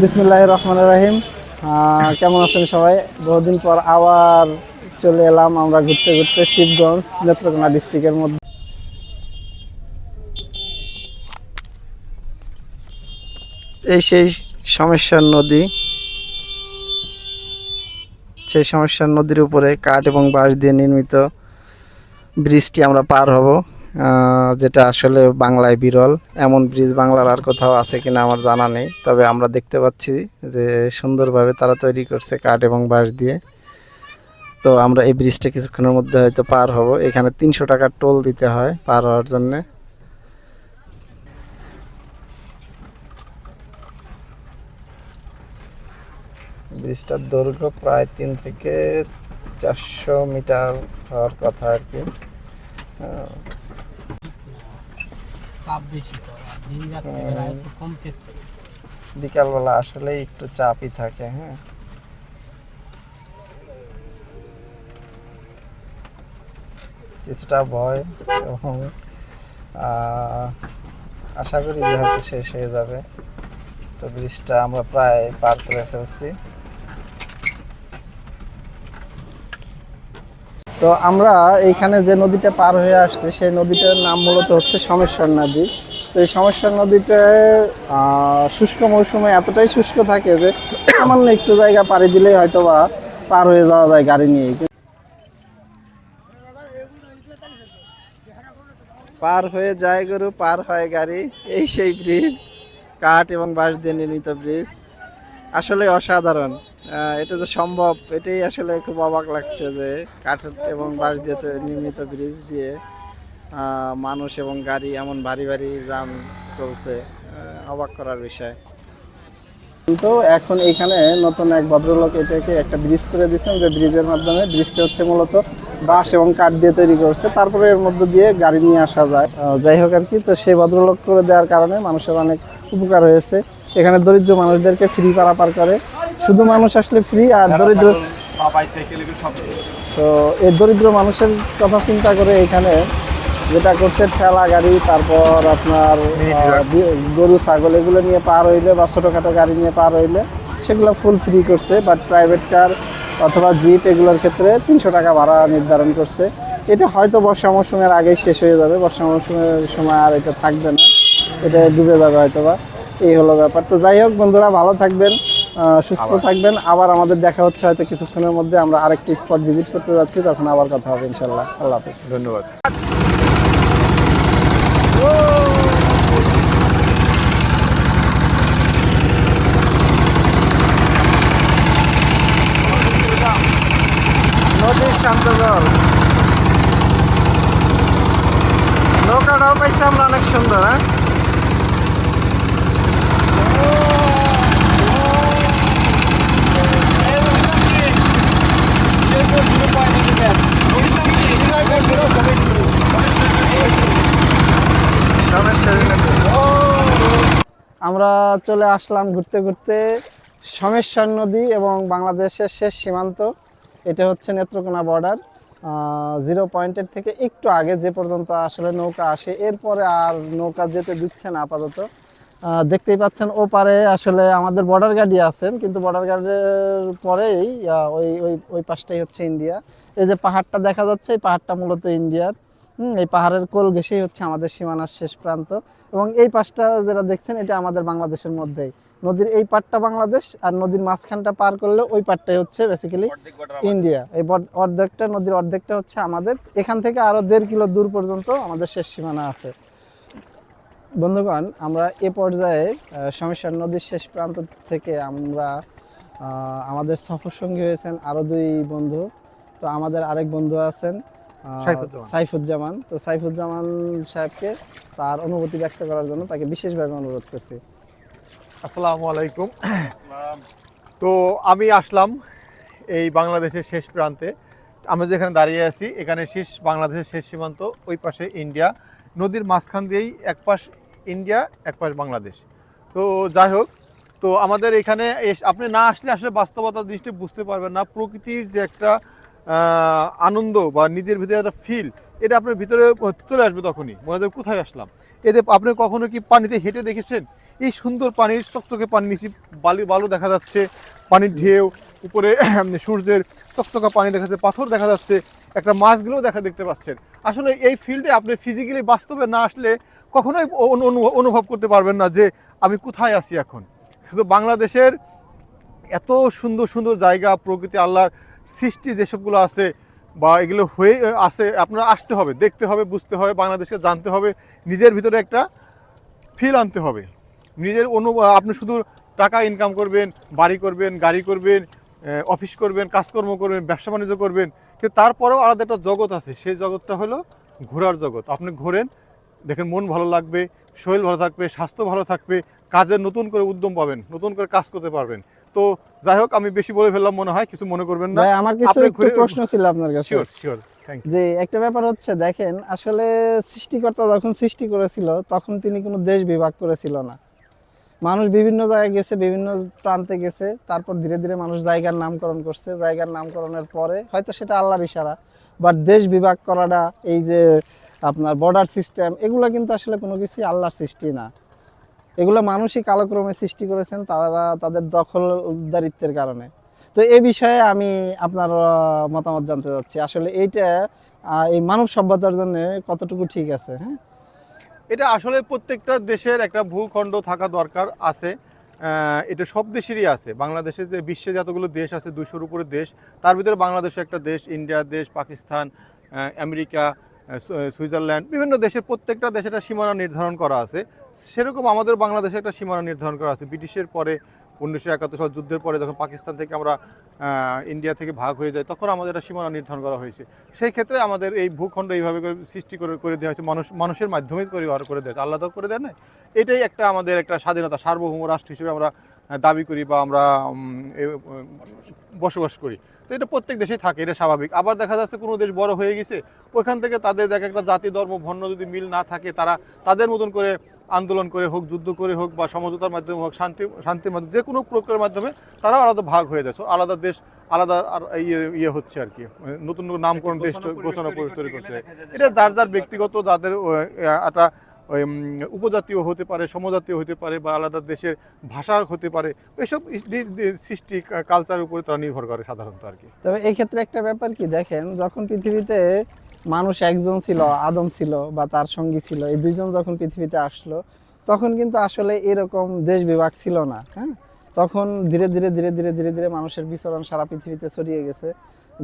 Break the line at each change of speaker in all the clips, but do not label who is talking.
বিসমুল্লাহ রহমান রাহিম। কেমন আছেন সবাই? বহুদিন পর আবার চলে এলাম আমরা ঘুরতে ঘুরতে শিবগঞ্জ, নেত্রকোনা ডিস্ট্রিক্টের মধ্যে। এই সেই সমস্যার নদী। সেই সমস্যার নদীর উপরে কাঠ এবং বাঁশ দিয়ে নির্মিত ব্রিজটি আমরা পার হব। যেটা আসলে বাংলায় বিরল, এমন ব্রিজ বাংলার আর কোথাও আছে কিনা আমার জানা নেই। তবে আমরা দেখতে পাচ্ছি যে সুন্দরভাবে তারা তৈরি করছে কাঠ এবং বাঁশ দিয়ে। তো আমরা এই ব্রিজটা কিছুক্ষণের মধ্যে হয়তো পার হব। এখানে তিনশো টাকার টোল দিতে হয় পার হওয়ার জন্যে। ব্রিজটার দৈর্ঘ্য প্রায় তিন থেকে চারশো মিটার হওয়ার কথা আর কি।
চাপ বেশি তো দিন যাচ্ছে। একটু কমতেছে।
বিকালবেলা আসলে একটু চাপই থাকে হ্যাঁ। কিছুটা ভয় এবং আহ, আশা করি যে হয়তো শেষ হয়ে যাবে। তো ব্রিজটা আমরা প্রায় পার করে ফেলছি। তো আমরা এইখানে যে নদীটা পার হয়ে আসছে, সেই নদীটার নাম মূলত হচ্ছে সমেশ্বর নদী। তো এই সমস্যার নদীটা শুষ্ক মৌসুমে এতটাই শুষ্ক থাকে যে সামান্য একটু জায়গা পাড়ি দিলেই হয়তো বা পার হয়ে যাওয়া যায় গাড়ি নিয়ে। পার হয়ে যায় গরু, পার হয় গাড়ি। এই সেই ব্রিজ, কাঠ এবং বাঁশ দিয়ে নির্মিত ব্রিজ। আসলে অসাধারণ। এটা যে সম্ভব, এটাই আসলে খুব অবাক লাগছে যে কাঠ এবং বাঁশ দিয়ে নির্মিত ব্রিজ দিয়ে মানুষ এবং গাড়ি এমন ভারী ভারী যান চলছে অবাক করার বিষয়। কিন্তু এখন এখানে নতুন এক ভদ্রলোক এটাকে একটা ব্রিজ করে দিচ্ছেন যে ব্রিজের মাধ্যমে ব্রিজটা হচ্ছে মূলত বাঁশ এবং কাঠ দিয়ে তৈরি করছে। তারপরে এর মধ্যে দিয়ে গাড়ি নিয়ে আসা যায়। যাই হোক আর কি, তো সেই ভদ্রলোক করে দেওয়ার কারণে মানুষের অনেক উপকার হয়েছে। এখানে দরিদ্র মানুষদেরকে ফ্রি পারাপার করে। শুধু মানুষ আসলে ফ্রি আর দরিদ্র তো এই দরিদ্র মানুষের কথা চিন্তা করে এখানে যেটা করছে ঠেলা গাড়ি তারপর আপনার গরু ছাগল এগুলো নিয়ে পার হইলে বা ছোটোখাটো গাড়ি নিয়ে পার হইলে সেগুলো ফুল ফ্রি করছে বাট প্রাইভেট কার অথবা জিপ এগুলোর ক্ষেত্রে তিনশো টাকা ভাড়া নির্ধারণ করছে। এটা হয়তো বর্ষা মৌসুমের আগেই শেষ হয়ে যাবে। বর্ষা মৌসুমের সময় আর এটা থাকবে না। এটা ডুবে যাবে হয়তো বা এই হলো ব্যাপার। তো যাই হোক বন্ধুরা ভালো থাকবেন সুস্থ থাকবেন। আবার আমাদের দেখা হচ্ছে হয়তো কিছুক্ষণের মধ্যে। আমরা আরেকটি স্পট ভিজিট করতে যাচ্ছি তখন আবার কথা হবে ইনশাল্লাহ। আল্লাহ হাফিজ।
ধন্যবাদ।
নদীর শান্ত জল নৌকাটাও পাইছি আমরা অনেক সুন্দর হ্যাঁ? আমরা চলে আসলাম ঘুরতে ঘুরতে সমেশ্বর নদী এবং বাংলাদেশের শেষ সীমান্ত। এটা হচ্ছে নেত্রকোনা বর্ডার জিরো পয়েন্টের থেকে একটু আগে যে পর্যন্ত আসলে নৌকা আসে, এরপরে আর নৌকা যেতে দিচ্ছে না আপাতত। দেখতেই পাচ্ছেন ও পারে আসলে আমাদের বর্ডার গার্ডই আছেন, কিন্তু বর্ডার গার্ডের পরেই ওই ওই ওই পাশটাই হচ্ছে ইন্ডিয়া এই যে পাহাড়টা দেখা যাচ্ছে, এই পাহাড়টা মূলত ইন্ডিয়ার এই পাহাড়ের কোল ঘেসেই হচ্ছে আমাদের সীমানার শেষ প্রান্ত। এবং এই পাশটা যেটা দেখছেন এটা আমাদের বাংলাদেশের মধ্যেই। নদীর এই পাটটা বাংলাদেশ আর নদীর মাঝখানটা পার করলে ওই পাটটাই হচ্ছে বেসিক্যালি ইন্ডিয়া এই অর্ধেকটা নদীর অর্ধেকটা হচ্ছে আমাদের। এখান থেকে আরও দেড় কিলো দূর পর্যন্ত আমাদের শেষ সীমানা আছে। বন্ধুগণ আমরা এ পর্যায়ে সমস্যার নদীর শেষ প্রান্ত থেকে আমরা আমাদের সফর সঙ্গী হয়েছেন আরও দুই বন্ধু। তো আমাদের আরেক বন্ধু আছেন
সাইফুজ্জামান।
তো সাইফুজ্জামান সাহেবকে তার অনুভূতি ব্যক্ত করার জন্য তাকে বিশেষভাবে অনুরোধ করছি।
আসসালামু আলাইকুম। তো আমি আসলাম এই বাংলাদেশের শেষ প্রান্তে। আমরা যেখানে দাঁড়িয়ে আছি এখানে শেষ বাংলাদেশের শেষ সীমান্ত ওই পাশে ইন্ডিয়া। নদীর মাঝখান দিয়েই এক পাশ ইন্ডিয়া এক পাশ বাংলাদেশ। তো যাই হোক তো আমাদের এখানে আপনি না আসলে আসলে বাস্তবতা দৃষ্টি বুঝতে পারবেন না। প্রকৃতির যে একটা আনন্দ বা নিজের ভিতরে একটা ফিল এটা আপনার ভিতরে চলে আসবে তখনই। মনে হবে কোথায় আসলাম। এতে আপনি কখনো কি পানিতে হেঁটে দেখেছেন? এই সুন্দর পানির চকচকে পানি নিচে বালি, বালু দেখা যাচ্ছে, পানির ঢেউ, উপরে সূর্যের চকচকা পানি দেখা যাচ্ছে, পাথর দেখা যাচ্ছে, একটা মাছগুলোও দেখা দেখতে পাচ্ছেন। আসলে এই ফিল্ডে আপনি ফিজিক্যালি বাস্তবে না আসলে কখনোই অনু- অনু- অনুভব করতে পারবেন না যে আমি কোথায় আছি এখন। শুধু বাংলাদেশের এত সুন্দর সুন্দর জায়গা, প্রকৃতি, আল্লাহর সৃষ্টি যেসবগুলো আছে বা এগুলো হয়ে আছে, আপনারা আসতে হবে, দেখতে হবে, বুঝতে হবে, বাংলাদেশকে জানতে হবে, নিজের ভিতরে একটা ফিল আনতে হবে। নিজের অনু, আপনি শুধু টাকা ইনকাম করবেন, বাড়ি করবেন, গাড়ি করবেন অফিস করবেন, কাজকর্ম করবেন, ব্যবসা বাণিজ্য করবেন, কিন্তু তারপরেও আলাদা একটা জগৎ আছে, সেই জগৎটা হলো ঘোরার জগৎ। আপনি ঘোরেন, দেখেন মন ভালো লাগবে, শরীর ভালো থাকবে, স্বাস্থ্য ভালো থাকবে, কাজের নতুন করে উদ্যম পাবেন, নতুন করে কাজ করতে পারবেন। তো যাই হোক আমি বেশি বলে ফেললাম মনে হয় কিছু মনে করবেন না।
ভাই আমার কিছু একটু প্রশ্ন ছিল আপনার কাছে।
শিওর শিওর
যে একটা ব্যাপার হচ্ছে দেখেন আসলে সৃষ্টিকর্তা যখন সৃষ্টি করেছিল তখন তিনি কোনো দেশ বিভাগ করেছিল না। মানুষ বিভিন্ন জায়গায় গেছে বিভিন্ন প্রান্তে গেছে তারপর ধীরে ধীরে মানুষ জায়গার নামকরণ করছে। জায়গার নামকরণের পরে হয়তো সেটা আল্লাহর ইশারা বাট দেশ বিভাগ করাটা এই যে আপনার বর্ডার সিস্টেম এগুলো কিন্তু আসলে কোনো কিছুই আল্লাহর সৃষ্টি না। এগুলো মানুষই কালক্রমে সৃষ্টি করেছেন তারা তাদের দখল উদ্দারিত্বের কারণে। তো এই বিষয়ে আমি আপনার মতামত জানতে চাচ্ছি। আসলে এইটা এই মানব সভ্যতার জন্য কতটুকু ঠিক আছে হ্যাঁ?
এটা আসলে প্রত্যেকটা দেশের একটা ভূখণ্ড থাকা দরকার আছে। এটা সব দেশেরই আছে। বাংলাদেশে যে বিশ্বে যতগুলো দেশ আছে দুশোর উপরে দেশ, তার ভিতরে বাংলাদেশ একটা দেশ, ইন্ডিয়া দেশ, পাকিস্তান আমেরিকা সুইজারল্যান্ড, বিভিন্ন দেশের প্রত্যেকটা দেশে একটা সীমানা নির্ধারণ করা আছে। সেরকম আমাদের বাংলাদেশে একটা সীমানা নির্ধারণ করা আছে। ব্রিটিশের পরে উনিশশো একাত্তর সাল যুদ্ধের পরে যখন পাকিস্তান থেকে আমরা ইন্ডিয়া থেকে ভাগ হয়ে যায়, তখন আমাদের একটা সীমানা নির্ধারণ করা হয়েছে। সেই ক্ষেত্রে আমাদের এই ভূখণ্ড এইভাবে করে সৃষ্টি করে করে দেওয়া হয়েছে। মানুষ, মানুষের মাধ্যমে করে করে দেওয়া আল্লাহ করে দেয় না এটাই একটা আমাদের একটা স্বাধীনতা, সার্বভৌম রাষ্ট্র হিসেবে আমরা দাবি করি বা আমরা বসবাস করি। তো এটা প্রত্যেক দেশেই থাকে এটা স্বাভাবিক। আবার দেখা যাচ্ছে কোনো দেশ বড় হয়ে গেছে ওইখান থেকে তাদের এক একটা জাতি ধর্ম ভন্ন যদি মিল না থাকে তারা তাদের মতন করে আন্দোলন করে হোক যুদ্ধ করে হোক বা সমঝোতার মাধ্যমে হোক শান্তি শান্তির মাধ্যমে যে কোনো প্রকারের মাধ্যমে তারাও আলাদা ভাগ হয়ে যাচ্ছে আলাদা দেশ আলাদা আর ইয়ে ইয়ে হচ্ছে আর কি। নতুন নতুন নামকরণ দেশ ঘোষণা তৈরি করছে? এটা যার যার ব্যক্তিগত যাদের একটা উপজাতীয় হতে পারে, সমজাতীয় হতে পারে বা আলাদা দেশের ভাষা হতে পারে দি- সৃষ্টি কালচারের উপরে তারা নির্ভর করে সাধারণত আর কি।
তবে এই ক্ষেত্রে একটা ব্যাপার কি দেখেন, যখন পৃথিবীতে মানুষ একজন ছিল, আদম ছিল বা তার সঙ্গী ছিল, এই দুইজন যখন পৃথিবীতে আসলো, তখন কিন্তু আসলে এরকম দেশ বিভাগ ছিল না হ্যাঁ? তখন ধীরে ধীরে ধীরে ধীরে ধীরে ধীরে মানুষের বিচরণ সারা পৃথিবীতে ছড়িয়ে গেছে।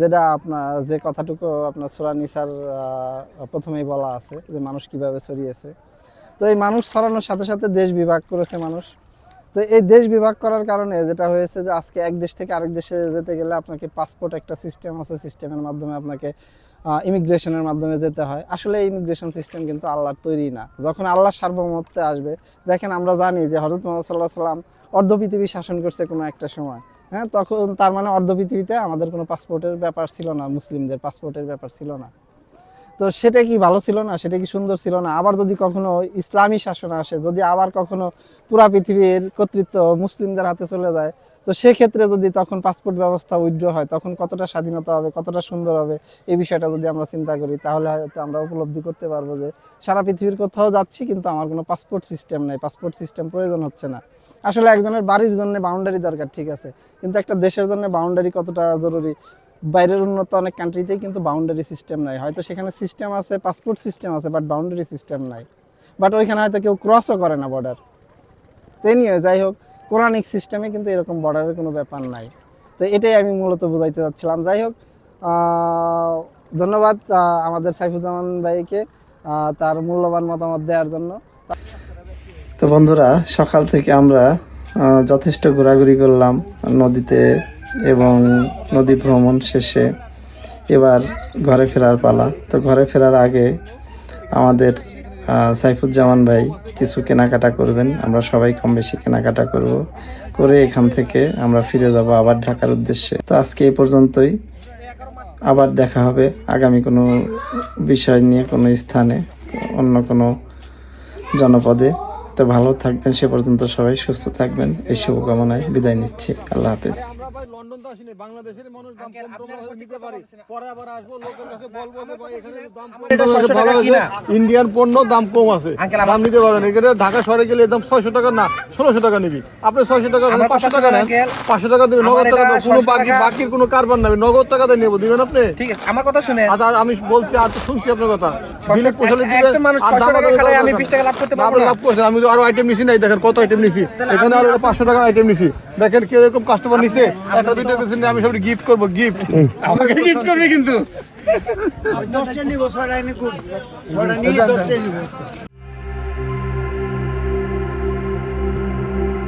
যেটা আপনার, যে কথাটুকু আপনার সোরা নিসার প্রথমেই বলা আছে যে মানুষ কীভাবে ছড়িয়েছে। তো এই মানুষ ছড়ানোর সাথে সাথে দেশ বিভাগ করেছে মানুষ। তো এই দেশ বিভাগ করার কারণে যেটা হয়েছে যে আজকে এক দেশ থেকে আরেক দেশে যেতে গেলে আপনাকে পাসপোর্ট একটা সিস্টেম আছে সিস্টেমের মাধ্যমে আপনাকে ইমিগ্রেশনের মাধ্যমে যেতে হয়। আসলে ইমিগ্রেশন সিস্টেম কিন্তু আল্লাহর তৈরি না। যখন আল্লাহ সার্বভৌমত্বে আসবে, দেখেন আমরা জানি যে হজরত মোহাম্মদ সাল্লাহ সাল্লাম অর্ধ পৃথিবী শাসন করছে কোনো একটা সময়। হ্যাঁ তখন তার মানে অর্ধ পৃথিবীতে আমাদের কোনো পাসপোর্টের ব্যাপার ছিল না, মুসলিমদের পাসপোর্টের ব্যাপার ছিল না। তো সেটা কি ভালো ছিল না, সেটা কি সুন্দর ছিল না? আবার যদি কখনো ইসলামী শাসন আসে, যদি আবার কখনো পুরা পৃথিবীর কর্তৃত্ব মুসলিমদের হাতে চলে যায়, তো সেক্ষেত্রে যদি তখন পাসপোর্ট ব্যবস্থা উইথড্র হয়, তখন কতটা স্বাধীনতা হবে, কতটা সুন্দর হবে এই বিষয়টা যদি আমরা চিন্তা করি, তাহলে হয়তো আমরা উপলব্ধি করতে পারব যে সারা পৃথিবীর কোথাও যাচ্ছি, কিন্তু আমার কোনো পাসপোর্ট সিস্টেম নেই, পাসপোর্ট সিস্টেম প্রয়োজন হচ্ছে না। আসলে একজনের বাড়ির জন্য বাউন্ডারি দরকার, ঠিক আছে? কিন্তু একটা দেশের জন্য বাউন্ডারি কতটা জরুরি? বাইরের উন্নত অনেক কান্ট্রিতেই কিন্তু বাউন্ডারি সিস্টেম নাই। হয়তো সেখানে সিস্টেম আছে পাসপোর্ট সিস্টেম আছে বাট বাউন্ডারি সিস্টেম নাই। বাট ওইখানে হয়তো কেউ ক্রসও করে না বর্ডার তাই নিয়ে যাই হোক কোরআনিক সিস্টেমে কিন্তু এরকম বর্ডারের কোনো ব্যাপার নাই। তো এটাই আমি মূলত বোঝাইতে চাচ্ছিলাম। যাই হোক ধন্যবাদ আমাদের সাইফুজ্জামান ভাইকে তার মূল্যবান মতামত দেওয়ার জন্য। তো বন্ধুরা, সকাল থেকে আমরা যথেষ্ট ঘোরাঘুরি করলাম নদীতে এবং নদী ভ্রমণ শেষে। এবার ঘরে ফেরার পালা। তো ঘরে ফেরার আগে আমাদের সাইফুজ্জামান ভাই কিছু কেনাকাটা করবেন। আমরা সবাই কম বেশি কেনাকাটা করব। করে এখান থেকে আমরা ফিরে যাব আবার ঢাকার উদ্দেশ্যে। তো আজকে এই পর্যন্তই। আবার দেখা হবে আগামী কোনো বিষয় নিয়ে, কোনো স্থানে, অন্য কোনো জনপদে। তো ভালো থাকবেন সে পর্যন্ত সবাই সুস্থ থাকবেন। এই শুভকামনায় বিদায় নিচ্ছি। আল্লাহ হাফেজ।
ভাই লন্ডন তো আসিনি বাংলাদেশের মানুষ দাম কম নিতে পারি। পরে আবার আসব লোকের কাছে বলব যে ভাই এখানে দাম কম।
এটা 600 টাকা
ভালো
কিনা?
ইন্ডিয়ান পণ্য দাম কম আছে। দাম নিতে পারেন এখানে ঢাকা শহরে গেলে দাম ছয়শো টাকা না ষোলোশো টাকা নিবি। আপনি ছয়শো টাকা পাঁচশো টাকা নেন। পাঁচশো টাকা দেবেন নগদ টাকা কোনো বাকি বাকির কোনো কারবার নেবে নগদ টাকা দিয়ে নেব দিবেন আপনি?
ঠিক আছে আমার কথা শুনেন।
আর আর আমি বলছি আর তো শুনছি আপনার কথা।
ছশো-
পোষালে দিবেন,
একটা মানুষ
আর
600
দাম
টাকা
আদায়
খালায়
করার
আমি
দরকার
20 টাকা লাভ করতে পারব
লাভ করছেন আমি তো আরও আইটেম নিছি নাই দেখেন কত আইটেম নিছি। এখানে আরও পাঁচশো টাকার আইটেম নিছি। দেখেন কীরকম কাস্টমার নিছে। একটা দুইটা কিছু আমি সব গিফট করব গিফট
আমাকে গিফট করবে কিন্তু।